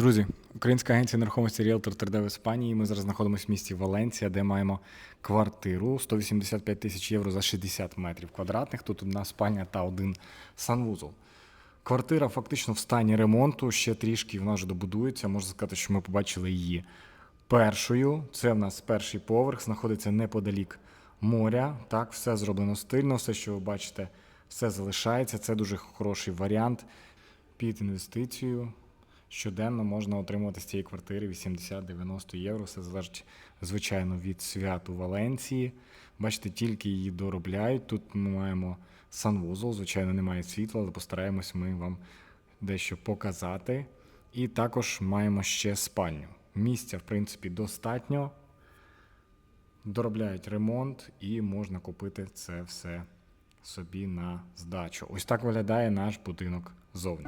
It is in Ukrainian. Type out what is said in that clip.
Друзі, українська агенція нерухомості Realtor 3D в Іспанії. Ми зараз знаходимося в місті Валенція, де маємо квартиру 185 тисяч євро за 60 метрів квадратних. Тут одна спальня та один санвузол. Квартира фактично в стані ремонту, ще трішки вона вже добудується. Можна сказати, що ми побачили її першою. Це в нас перший поверх, знаходиться неподалік моря. Так, все зроблено стильно, все, що ви бачите, все залишається. Це дуже хороший варіант під інвестицію. Щоденно можна отримувати з цієї квартири 80-90 євро. Все залежить, звичайно, від святу Валенції. Бачите, тільки її доробляють. Тут ми маємо санвузол, звичайно, немає світла, але постараємось ми вам дещо показати. І також маємо ще спальню. Місця, в принципі, достатньо. Доробляють ремонт і можна купити це все собі на здачу. Ось так виглядає наш будинок ззовні.